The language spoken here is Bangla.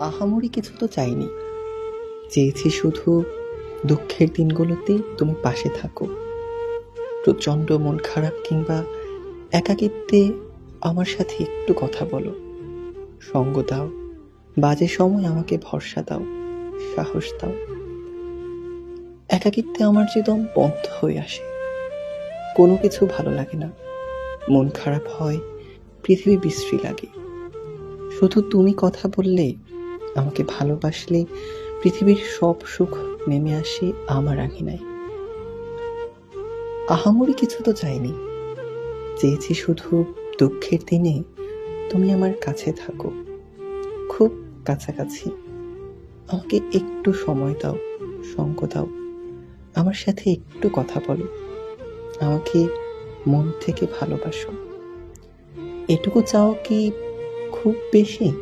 আহামরি কিছু তো চাইনি। চেয়েছি শুধু দুঃখের দিনগুলোতে তুমি পাশে থাকো। প্রচণ্ড মন খারাপ কিংবা একাকিত্বে আমার সাথে একটু কথা বলো। সঙ্গ দাও। বাজে সময় আমাকে ভরসা দাও। সাহস দাও। একাকিত্বে আমার দম বন্ধ হয়ে আসে। কোনো কিছু ভালো লাগে না। মন খারাপ হয়, পৃথিবী বিশ্রী লাগে। শুধু তুমি কথা বললে আমাকে ভালোবাসলে পৃথিবীর সব সুখ নেমে আসে আমার আঙিনায়। আহামরি কিছু তো চাইনি। চেয়েছি শুধু দুঃখের দিনে তুমি আমার কাছে থাকো। খুব কাছাকাছি। আমাকে একটু সময় দাও, সঙ্গ দাও। আমার সাথে একটু কথা বলো। আমাকে মন থেকে ভালোবাসো। এটুকু চাও কি খুব বেশি?